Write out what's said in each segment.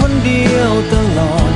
คนเดียวตลอด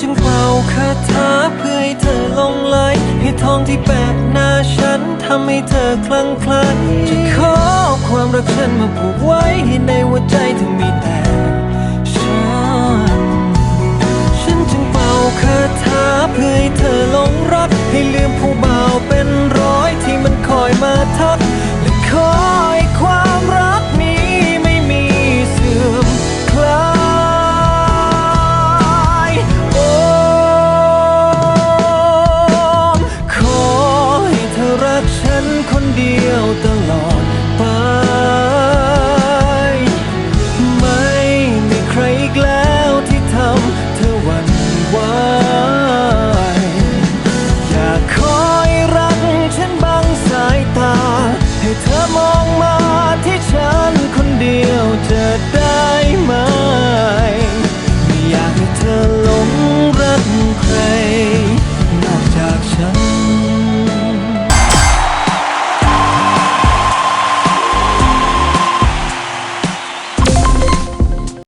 จึงเป่าคาถาเพื่อให้เธอลงไหลให้ทองที่แปะหน้าฉันทำให้เธอคลั่งไคล้จะขอความรักฉันมาผูกไว้ให้ในหัวใจเธอมีแต่ฉัน ฉันจึงเป่าคาถาเพื่อให้เธอลงรักให้ลืมผู้